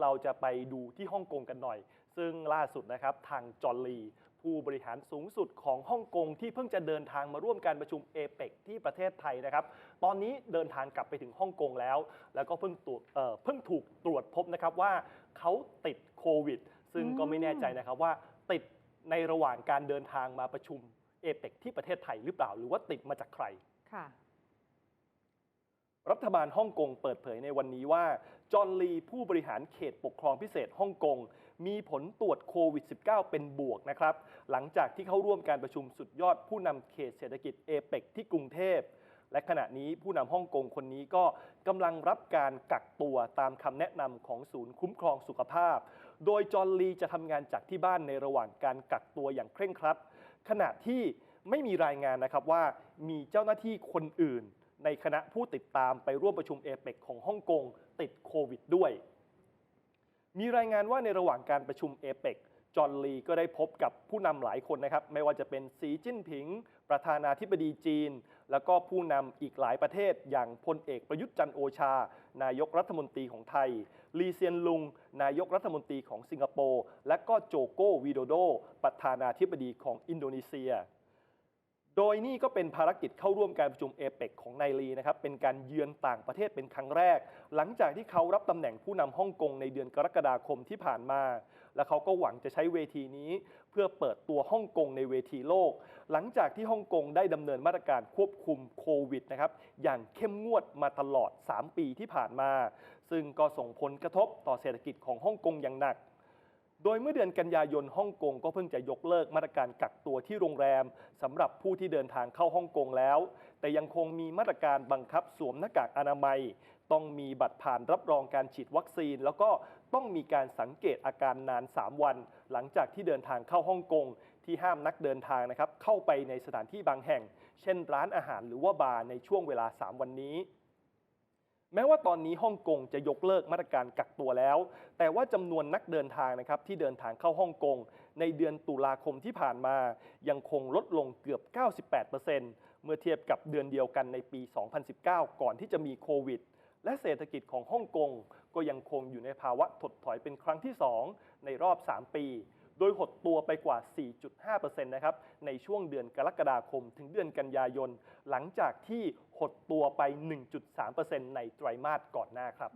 เราจะไปดูที่ฮ่องกงกันหน่อย ซึ่งล่าสุดนะครับทางจอร์ลี ผู้บริหารสูงสุดของฮ่องกงที่เพิ่งจะเดินทางมาร่วมการประชุมเอเปกที่ประเทศไทยนะครับ ตอนนี้เดินทางกลับไปถึงฮ่องกงแล้ว แล้วก็เพิ่งตรวจเอ่อเพิ่งถูกตรวจพบนะครับว่าเขาติดโควิด ซึ่งก็ไม่แน่ใจนะครับว่าติดในระหว่างการเดินทางมาประชุมเอเปกที่ประเทศไทยหรือเปล่า หรือว่าติดมาจากใคร ค่ะ รัฐบาลฮ่องกงเปิดเผยในวันนี้ว่า จอห์นลีผู้บริหารเขตปกครองพิเศษฮ่องกง มีผลตรวจโควิด -19 เป็นบวกนะครับ หลังจากที่เข้าร่วมการประชุมสุดยอดผู้นำเขตเศรษฐกิจเอเปกที่กรุงเทพ และขณะนี้ผู้นำฮ่องกงคนนี้ก็กำลังรับการกักตัวตามคำแนะนำของศูนย์คุ้มครองสุขภาพ โดยจอห์นลีจะทำงานจากที่บ้านในระหว่างการกักตัวอย่างเคร่งครัด ขณะที่ไม่มีรายงานนะครับว่ามีเจ้าหน้าที่คนอื่น ในคณะผู้ติดตามไปร่วมประชุมเอเปกของฮ่องกงติดโควิดด้วย มีรายงานว่าในระหว่างการประชุมเอเปกจอห์นลีก็ได้พบกับผู้นำหลายคนนะครับ ไม่ว่าจะเป็นสีจิ้นผิง ประธานาธิบดีจีน แล้วก็ผู้นำอีกหลายประเทศ อย่างพลเอกประยุทธ์จันโอชา นายกรัฐมนตรีของไทย ลีเซียนลุง นายกรัฐมนตรีของสิงคโปร์ และก็โจโกวิโดโด ประธานาธิบดีของอินโดนีเซีย โดยนี่ก็เป็นภารกิจเข้าร่วมการประชุมเอเปกของนายลีนะครับเป็นการเยือนต่างประเทศเป็นครั้งแรก หลังจากที่เขารับตำแหน่งผู้นำฮ่องกงในเดือนกรกฎาคมที่ผ่านมา และเขาก็หวังจะใช้เวทีนี้ เพื่อเปิดตัวฮ่องกงในเวทีโลก หลังจากที่ฮ่องกงได้ดำเนินมาตรการควบคุมโควิดนะครับอย่างเข้มงวดมาตลอด 3 ปีที่ผ่านมา ซึ่งก็ส่งผลกระทบต่อเศรษฐกิจของฮ่องกงอย่างหนัก โดยเมื่อเดือนกันยายนฮ่องกงก็เพิ่งจะยกเลิกมาตรการกักตัวที่โรงแรมสำหรับผู้ที่เดินทางเข้าฮ่องกงแล้ว แต่ยังคงมีมาตรการบังคับสวมหน้ากากอนามัย ต้องมีบัตรผ่านรับรองการฉีดวัคซีน แล้วก็ต้องมีการสังเกตอาการนาน 3 วัน หลังจากที่เดินทางเข้าฮ่องกงที่ห้ามนักเดินทางนะครับเข้าไปในสถานที่บางแห่ง เช่นร้านอาหารหรือว่าบาร์ในช่วงเวลา 3 วันนี้ แม้ว่าตอนนี้ฮ่องกงจะยกเลิกมาตรการกักตัวแล้ว แต่ว่าจำนวนนักเดินทางนะครับที่เดินทางเข้าฮ่องกงในเดือนตุลาคมที่ผ่านมา ยังคงลดลงเกือบ 98%เมื่อเทียบกับเดือนเดียวกันในปี 2019 ก่อนที่จะมีโควิด และเศรษฐกิจของฮ่องกงก็ยังคงอยู่ในภาวะถดถอยเป็นครั้งที่ 2 ในรอบ 3 ปี โดยหดตัวไปกว่า 4.5%นะครับ ในช่วงเดือนกรกฎาคม ถึงเดือนกันยายน หลังจากที่หดตัวไป 1.3%ในไตรมาสก่อนหน้าครับ